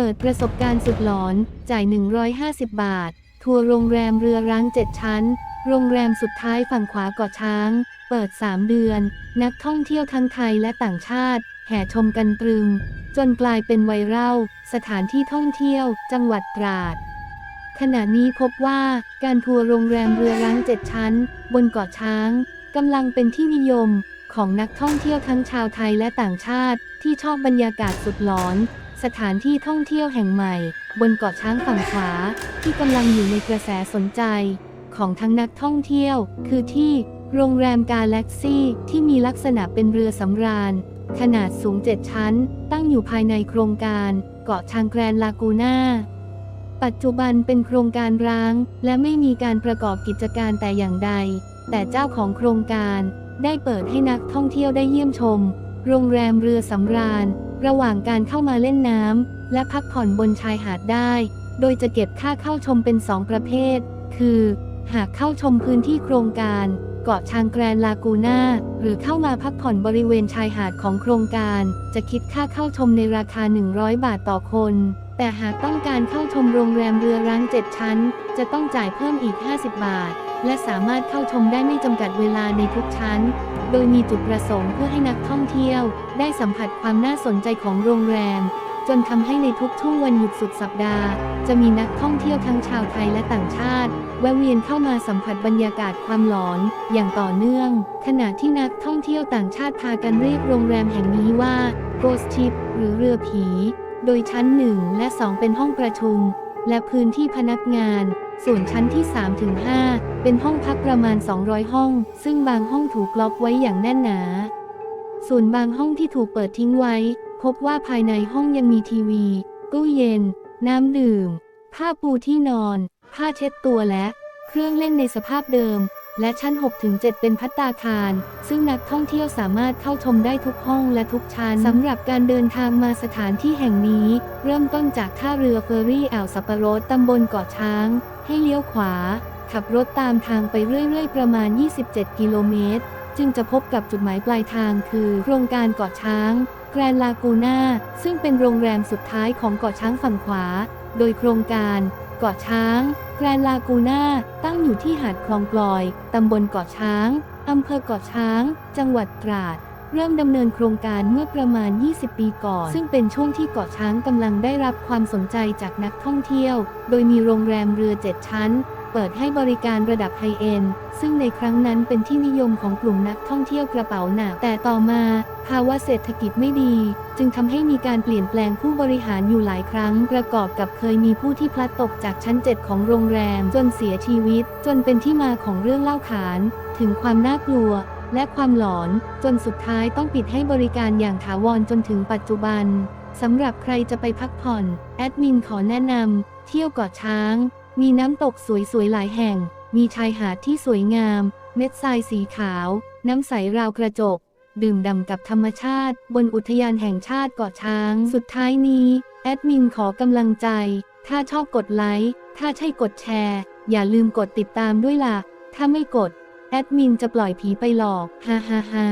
เปิดประสบการณ์สุดหลอน จ่าย 150 บาท ทัวร์โรงแรมเรือร้าง 7 ชั้น โรงแรมสุดท้ายฝั่งขวาเกาะช้าง เปิด 3 เดือน นักท่องเที่ยวทั้งไทยและต่างชาติ แห่ชมกันตรึม จนกลายเป็นไวรัล สถานที่ท่องเที่ยว จังหวัดตราด ขณะนี้พบว่าการทัวร์โรงแรมเรือร้าง 7 ชั้น บนเกาะช้างกำลังเป็นที่นิยมของนักท่องเที่ยวทั้งชาวไทยและต่างชาติที่ชอบบรรยากาศสุดหลอน สถานที่ท่องเที่ยวแห่งใหม่ บนเกาะช้างฝั่งขวา ที่กำลังอยู่ในกระแสสนใจ ของทั้งนักท่องเที่ยว คือที่โรงแรมกาแล็กซี่ที่มีลักษณะเป็นเรือสำราญ ขนาดสูง7ชั้น ตั้งอยู่ภายในโครงการ เกาะช้างแกรนลากูน่าปัจจุบันเป็นโครงการร้าง และไม่มีการประกอบกิจการแต่อย่างใด แต่เจ้าของโครงการได้เปิดให้นักท่องเที่ยวได้เยี่ยมชม โรงแรมเรือสำราญ ระหว่างการเข้ามาเล่นน้ำและพักผ่อนบนชายหาดได้ โดยจะเก็บค่าเข้าชมเป็น 2 ประเภท คือ หากเข้าชมพื้นที่โครงการ เกาะชางแกรนลากูน่า หรือเข้ามาพักผ่อนบริเวณชายหาดของโครงการ จะคิดค่าเข้าชมในราคา 100 บาทต่อคน แต่หากต้องการเข้าชมโรงแรมเรือร้าง 7 ชั้น จะต้องจ่ายเพิ่มอีก 50 บาท และสามารถเข้าชมได้ไม่จำกัดเวลาในทุกชั้น โดยมีจุดประสงค์เพื่อให้นักท่องเที่ยว ได้สัมผัสความน่าสนใจของโรงแรม จนทำให้ในทุกช่วงวันหยุดสุดสัปดาห์ จะมีนักท่องเที่ยวทั้งชาวไทยและต่างชาติ แวะเวียนเข้ามาสัมผัสบรรยากาศความหลอน อย่างต่อเนื่อง ขณะที่นักท่องเที่ยวต่างชาติพากันเรียกโรงแรมแห่งนี้ว่า Ghost Ship หรือเรือผี โดยชั้น 1 และ 2 เป็นห้องประชุม และพื้นที่พนักงาน ส่วนชั้นที่ 3 ถึง 5 เป็นห้องพักประมาณ 200 ห้อง ซึ่งบางห้องถูกล็อกไว้อย่างแน่นหนา ส่วนบางห้องที่ถูกเปิดทิ้งไว้ พบว่าภายในห้องยังมีทีวี ตู้เย็น น้ำดื่ม ผ้าปูที่นอน ผ้าเช็ดตัวและ เครื่องเล่นในสภาพเดิม และชั้น 6-7 เป็นพัตตาคาร ซึ่งนักท่องเที่ยวสามารถเข้าชมได้ทุกห้องและทุกชั้นสำหรับการเดินทางมาสถานที่แห่งนี้ เริ่มต้นจากท่าเรือเฟอร์รี่อ่าวสัปปะรดตำบลเกาะช้าง ให้เลี้ยวขวา ขับรถตามทางไปเรื่อยๆ ประมาณ 27 กิโลเมตร จึงจะพบกับจุดหมายปลายทางคือโครงการเกาะช้างแกรนลากูน่าซึ่งเป็นโรงแรมสุดท้ายของเกาะช้างฝั่งขวา โดยโครงการ เกาะช้าง แกรนลากูน่า ตั้งอยู่ที่หาดคลองกลอย ตำบลเกาะช้าง อำเภอเกาะช้าง จังหวัดตราด เริ่มดำเนินโครงการเมื่อประมาณ 20 ปีก่อน ซึ่งเป็นช่วงที่เกาะช้างกำลังได้รับความสนใจจากนักท่องเที่ยว โดยมีโรงแรมเรือ 7 ชั้น เปิดให้บริการระดับไฮเอ็นด์ซึ่งในครั้งนั้นเป็นที่นิยมของกลุ่มนักท่องเที่ยวกระเป๋าหนักแต่ต่อมา ภาวะเศรษฐกิจไม่ดี จึงทำให้มีการเปลี่ยนแปลงผู้บริหารอยู่หลายครั้ง ประกอบกับเคยมีผู้ที่พลัดตกจากชั้น 7 ของโรงแรมจนเสียชีวิต จนเป็นที่มาของเรื่องเล่าขาน ถึงความน่ากลัวและความหลอน จนสุดท้ายต้องปิดให้บริการอย่างถาวรจนถึงปัจจุบันสำหรับใครจะไปพักผ่อน แอดมินขอแนะนำเที่ยวเกาะช้าง มีน้ำตกสวยๆหลายแห่ง มีชายหาดที่สวยงาม เม็ดทรายสีขาว น้ำใสราวกระจก ดื่มด่ำกับธรรมชาติ บนอุทยานแห่งชาติเกาะช้าง สุดท้ายนี้ แอดมินขอกำลังใจ ถ้าชอบกดไลค์ ถ้าใช่กดแชร์ อย่าลืมกดติดตามด้วยล่ะ ถ้าไม่กด แอดมินจะปล่อยผีไปหลอก ฮ่าฮ่าฮ่า